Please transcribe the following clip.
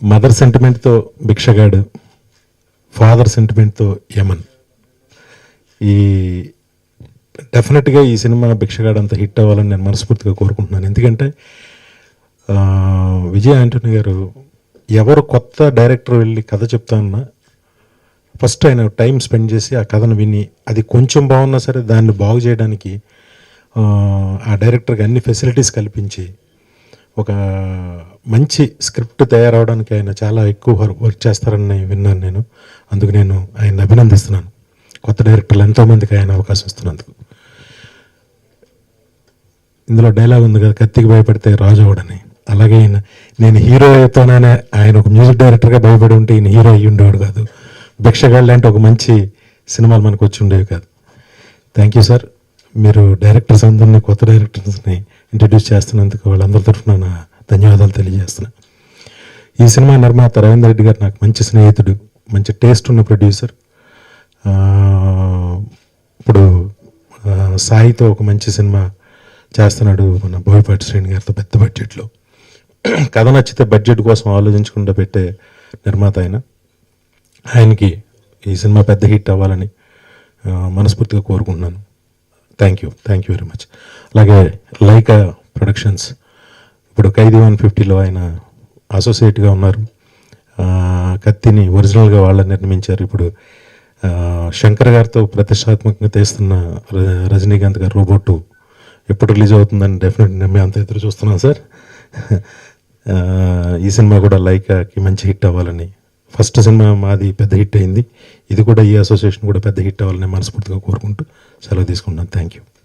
Mother సెంటిమెంట్తో భిక్షగాడు father సెంటిమెంట్తో యమన్. ఈ డెఫినెట్గా ఈ సినిమా భిక్షగాడు అంత హిట్ అవ్వాలని నేను మనస్ఫూర్తిగా కోరుకుంటున్నాను. ఎందుకంటే విజయ్ ఆంటోనీ గారు ఎవరు కొత్త డైరెక్టర్ వెళ్ళి కథ చెప్తానన్నా ఫస్ట్ ఆయన టైం స్పెండ్ చేసి ఆ కథను విని అది కొంచెం బాగున్నా సరే దాన్ని బాగు చేయడానికి ఆ డైరెక్టర్కి అన్ని ఫెసిలిటీస్ కల్పించి ఒక మంచి స్క్రిప్ట్ తయారవడానికి ఆయన చాలా ఎక్కువ వర్క్ చేస్తారని విన్నాను నేను. అందుకు నేను ఆయన అభినందిస్తున్నాను. కొత్త డైరెక్టర్లు ఎంతోమందికి ఆయన అవకాశం ఇస్తున్నందుకు. ఇందులో డైలాగ్ ఉంది కదా కత్తికి భయపడితే రాజు అవడని. అలాగే ఆయన నేను హీరో అయితేనే ఆయన ఒక మ్యూజిక్ డైరెక్టర్గా భయపడి ఉంటే ఈయన హీరో అయ్యి ఉండేవాడు కాదు. భిక్షగాళ్ళు అంటే ఒక మంచి సినిమాలు మనకు వచ్చి ఉండేవి కాదు. Thank you sir. మీరు డైరెక్టర్స్ అందరినీ కొత్త డైరెక్టర్స్ని ఇంట్రడ్యూస్ చేస్తున్నందుకు వాళ్ళందరి తరఫున నా ధన్యవాదాలు తెలియజేస్తున్నాను ఈ సినిమా నిర్మాత రవీంద్ర రెడ్డి గారు నాకు మంచి స్నేహితుడు మంచి టేస్ట్ ఉన్న ప్రొడ్యూసర్. ఇప్పుడు సాయితో ఒక మంచి సినిమా చేస్తున్నాడు మన బోయపాటి శ్రేణి గారితో పెద్ద బడ్జెట్లో. కథ నచ్చితే బడ్జెట్ కోసం ఆలోచించకుండా పెట్టే నిర్మాత ఆయన. ఆయనకి ఈ సినిమా పెద్ద హిట్ అవ్వాలని మనస్ఫూర్తిగా కోరుకుంటున్నాను. Thank you. Thank you very much. అలాగే లైకా ప్రొడక్షన్స్ ఇప్పుడు ఖైదీ వన్ ఫిఫ్టీలో ఆయన అసోసియేట్గా ఉన్నారు. కత్తిని ఒరిజినల్గా వాళ్ళని నిర్మించారు. ఇప్పుడు శంకర్ గారితో ప్రతిష్టాత్మకంగా తీస్తున్న ర- రజనీకాంత్ గారు రోబోట్ ఎప్పుడు రిలీజ్ అవుతుందని డెఫినెట్ మేము అంత ఎదురు చూస్తున్నాం సార్. ఈ సినిమా కూడా లైకాకి మంచి హిట్ అవ్వాలని. ఫస్ట్ సినిమా మాది పెద్ద హిట్ అయింది. ఇది కూడా ఈ అసోసియేషన్ కూడా పెద్ద హిట్ అవ్వాలని మనస్ఫూర్తిగా కోరుకుంటూ సెలవు తీసుకుంటున్నాను. Thank you.